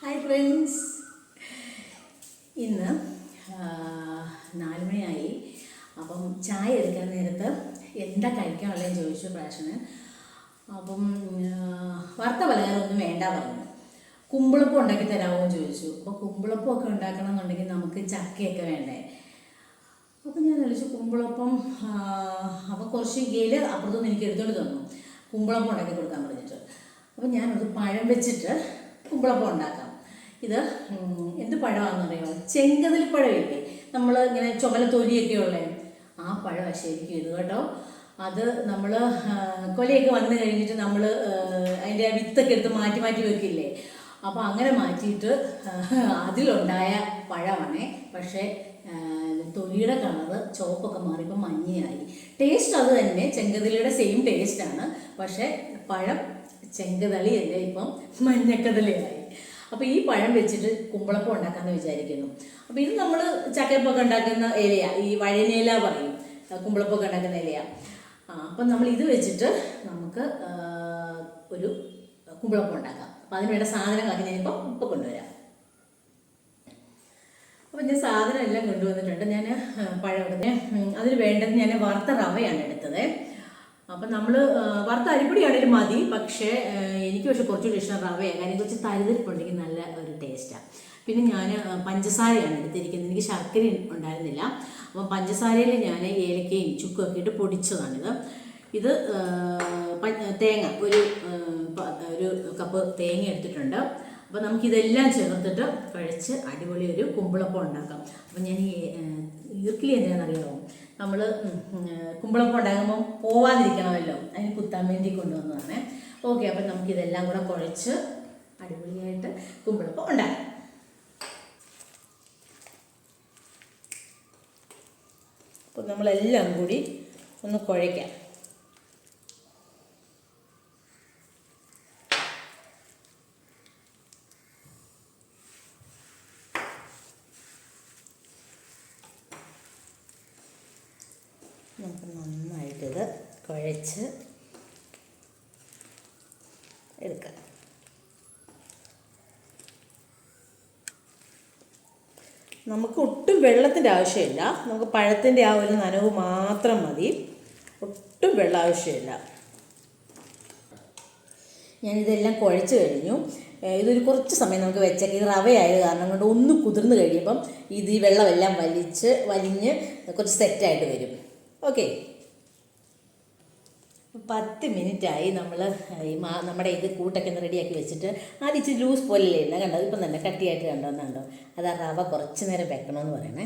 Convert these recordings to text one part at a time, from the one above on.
ഇന്ന് ഫ്രണ്ട്സ് നാല് മണിയായി. അപ്പം ചായ എടുക്കാൻ നേരത്ത് എന്താ കഴിക്കാനുള്ളതെന്ന് ചോദിച്ചു പ്രാശന് അപ്പം വറുത്ത പലഹാരമൊന്നും വേണ്ട പറഞ്ഞു. കുമ്പിളപ്പം ഉണ്ടാക്കി തരാമോ എന്ന് ചോദിച്ചു. അപ്പോൾ കുമ്പിളപ്പം ഒക്കെ ഉണ്ടാക്കണം എന്നുണ്ടെങ്കിൽ നമുക്ക് ചക്കയൊക്കെ വേണ്ടേ? അപ്പം ഞാൻ വിളിച്ചു കുമ്പിളപ്പം അപ്പോൾ കുറച്ച് ഗേൽ അപ്പുറത്തുനിന്ന് എനിക്ക് എടുത്തോണ്ട് തന്നു. കുമ്പിളപ്പം ഉണ്ടാക്കി കൊടുക്കാൻ പറഞ്ഞിട്ട്. അപ്പം ഞാനത് പഴം വെച്ചിട്ട് കുമ്പിളപ്പം ഉണ്ടാക്കാം. ഇത് എന്ത് പഴമാണെന്നറിയോ ചെങ്കതിൽ പഴമില്ലേ? നമ്മൾ ഇങ്ങനെ ചുമല തൊലിയൊക്കെ ഉള്ളേ. ആ പഴമാണ് ശരിക്കും ഇത് കേട്ടോ. അത് നമ്മൾ കൊലയൊക്കെ വന്നു കഴിഞ്ഞിട്ട് നമ്മൾ അതിന്റെ ആ വിത്തൊക്കെ എടുത്ത് മാറ്റി മാറ്റി വെക്കില്ലേ? അപ്പോൾ അങ്ങനെ മാറ്റിയിട്ട് അതിലുണ്ടായ പഴമാണേ. പക്ഷേ തൊലിയുടെ കളറ് ചുവപ്പൊക്കെ മാറിയപ്പോൾ മഞ്ഞയായി. ടേസ്റ്റ് അത് തന്നെ ചെങ്കതലിയുടെ സെയിം ടേസ്റ്റാണ് പക്ഷേ പഴം ചെങ്കതളി അല്ല ഇപ്പം? മഞ്ഞക്കതളിയായി. അപ്പോൾ ഈ പഴം വെച്ചിട്ട് കുമ്പളപ്പം ഉണ്ടാക്കാമെന്ന് വിചാരിക്കുന്നു. അപ്പോൾ ഇത് നമ്മൾ ചക്കയപ്പൊക്കെ ഉണ്ടാക്കുന്ന ഇലയാ. ഈ വഴനയില പറയും. കുമ്പളപ്പൊക്കെ ഉണ്ടാക്കുന്ന ഇലയാ. അപ്പം നമ്മൾ ഇത് വെച്ചിട്ട് നമുക്ക് ഒരു കുമ്പളപ്പം ഉണ്ടാക്കാം. അപ്പം അതിന് വേണ്ട സാധനങ്ങളൊക്കെ ഞാനിപ്പോൾ ഇപ്പോൾ കൊണ്ടുവരാം. അപ്പോൾ ഞാൻ സാധനം എല്ലാം കൊണ്ടുവന്നിട്ടുണ്ട്. ഞാൻ പഴം അതിന് വേണ്ടത് ഞാൻ വറുത്ത റവയാണ് എടുത്തത്. അപ്പം നമ്മൾ വറുത്ത അരിപ്പൊടിയാണെങ്കിലും മതി. പക്ഷേ എനിക്ക് പക്ഷെ കുറച്ചുകൂടി ഇഷ്ടം റവയാണ്. കാര്യം കുറച്ച് തരിതരിപ്പുണ്ടെങ്കിൽ നല്ല ഒരു ടേസ്റ്റാണ് പിന്നെ ഞാൻ പഞ്ചസാരയാണ് എടുത്തിരിക്കുന്നത്. എനിക്ക് ശർക്കര ഉണ്ടായിരുന്നില്ല. അപ്പം പഞ്ചസാരയിൽ ഞാൻ ഏലക്കയും ചുക്കും ഒക്കെ ഇട്ട് പൊടിച്ചതാണിത്. ഇത് തേങ്ങ ഒരു ഒരു കപ്പ് തേങ്ങ എടുത്തിട്ടുണ്ട്. അപ്പോൾ നമുക്കിതെല്ലാം ചേർത്തിട്ട് കഴിച്ച് അടിപൊളി ഒരു കുമ്പിളപ്പം ഉണ്ടാക്കാം. അപ്പം ഞാൻ ഈർക്കിലി എന്തിനാണെന്നറിയാമോ നമ്മൾ കുമ്പളം ഉണ്ടാകുമ്പോൾ പോവാതിരിക്കണമല്ലോ. അതിന് കുത്താൻ വേണ്ടി കൊണ്ടുവന്നതാണ്. ഓക്കെ അപ്പം നമുക്കിതെല്ലാം കൂടെ കുഴച്ച് അടിപൊളിയായിട്ട് കുമ്പളപ്പം ഉണ്ടാക്കാം. അപ്പോൾ നമ്മളെല്ലാം കൂടി ഒന്ന് കുഴയ്ക്കാം. നമുക്ക് നന്നായിട്ടിത് കുഴച്ച് എടുക്കാം. നമുക്ക് ഒട്ടും വെള്ളത്തിന്റെ ആവശ്യമില്ല. നമുക്ക് പഴത്തിന്റെ ആ ഒരു നനവ് മാത്രം മതി. ഒട്ടും വെള്ളം ആവശ്യമില്ല. ഞാനിതെല്ലാം കുഴച്ച് കഴിഞ്ഞു. ഇതൊരു കുറച്ച് സമയം നമുക്ക് വെച്ചേക്കാം. ഇത് റവയായത് കാരണം കൊണ്ട് ഒന്ന് കുതിർന്ന് കഴിയുമ്പം ഇത് ഈ വെള്ളമെല്ലാം വലിച്ച് വലിഞ്ഞ് കുറച്ച് സെറ്റായിട്ട് വരും. ഓക്കെ പത്ത് മിനിറ്റായി നമ്മൾ ഈ മാ നമ്മുടെ ഇത് കൂട്ടൊക്കെ ഒന്ന് റെഡിയാക്കി വെച്ചിട്ട് ആദ്യം ഇച്ചിരി ലൂസ് പോലെയല്ലേ ഇല്ല കണ്ടോ? ഇപ്പം തന്നെ കട്ടിയായിട്ട് കണ്ടോന്നുണ്ടോ അത് ആ റവ കുറച്ച് നേരം വെക്കണമെന്ന് പറയണേ.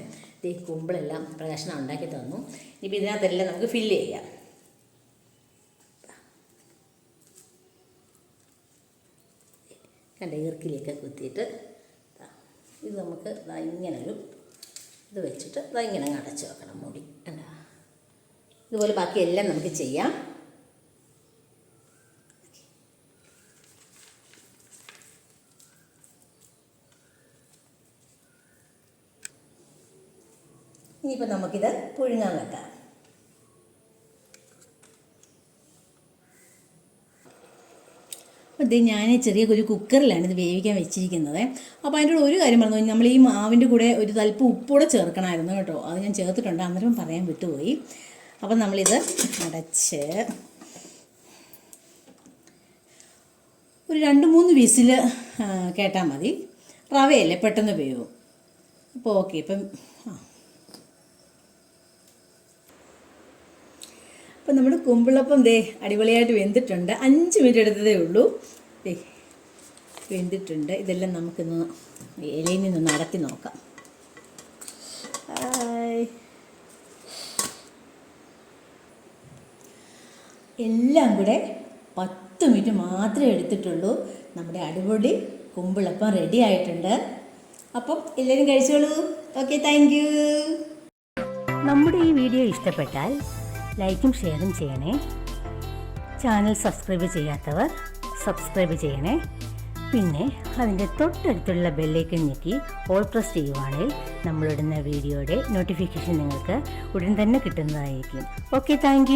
ഈ കുമ്പിളെല്ലാം പ്രകാശനം ഉണ്ടാക്കി തന്നു. ഇനിയിപ്പോൾ ഇതിനകത്തെല്ലാം നമുക്ക് ഫില്ല് ചെയ്യാം. കണ്ട? ഈർക്കിലേക്ക് കുത്തിയിട്ട് ഇത് നമുക്ക് ഇങ്ങനെ ഒരു ഇത് വെച്ചിട്ട് ഇങ്ങനെ അടച്ചു വെക്കണം മൂടി. ഇതുപോലെ ബാക്കി എല്ലാം നമുക്ക് ചെയ്യാം. ഇനിയിപ്പോൾ നമുക്കിത് പുഴുങ്ങാൻ വെക്കാം. ഇത് ഞാൻ ചെറിയ ഒരു കുക്കറിലാണ് ഇത് വേവിക്കാൻ വെച്ചിരിക്കുന്നത്. അപ്പോൾ അതിന്റെ കൂടെ ഒരു കാര്യം പറഞ്ഞു. നമ്മൾ ഈ മാവിന്റെ കൂടെ ഒരു തൽപ്പ് ഉപ്പൂടെ ചേർക്കണമായിരുന്നു കേട്ടോ. അത് ഞാൻ ചേർത്തിട്ടുണ്ട്. അന്നേരം പറയാൻ വിട്ടുപോയി. അപ്പം നമ്മളിത് അടച്ച് ഒരു രണ്ട് മൂന്ന് വിസിൽ കേട്ടാൽ മതി. റവയല്ലേ പെട്ടെന്ന് വേവും. അപ്പോൾ ഓക്കെ ഇപ്പം അപ്പം നമ്മുടെ കുമ്പിളപ്പം ദേ അടിപൊളിയായിട്ട് വെന്തിട്ടുണ്ട്. അഞ്ച് മിനിറ്റ് എടുത്തതേ ഉള്ളൂ. ദേ വെന്തിട്ടുണ്ട്. ഇതെല്ലാം നമുക്കിന്ന് ഇലയിൽ നിന്ന് നടത്തി നോക്കാം. ഹായ്. എല്ലാം കൂടെ പത്ത് മിനിറ്റ് മാത്രമേ എടുത്തിട്ടുള്ളൂ. നമ്മുടെ അടിപൊളി കുമ്പിളപ്പം റെഡി ആയിട്ടുണ്ട്. അപ്പം എല്ലാവരും കഴിച്ചോളൂ. ഓക്കെ താങ്ക് യു നമ്മുടെ ഈ വീഡിയോ ഇഷ്ടപ്പെട്ടാൽ ലൈക്കും ഷെയറും ചെയ്യണേ. ചാനൽ സബ്സ്ക്രൈബ് ചെയ്യാത്തവർ സബ്സ്ക്രൈബ് ചെയ്യണേ. പിന്നെ അതിന്റെ തൊട്ടടുത്തുള്ള ബെല്ലേക്ക് ഞെക്കി ഓൾ പ്രസ് ചെയ്യുവാണെങ്കിൽ നമ്മളിടുന്ന വീഡിയോയുടെ നോട്ടിഫിക്കേഷൻ നിങ്ങൾക്ക് ഉടൻ തന്നെ കിട്ടുന്നതായിരിക്കും. Okay thank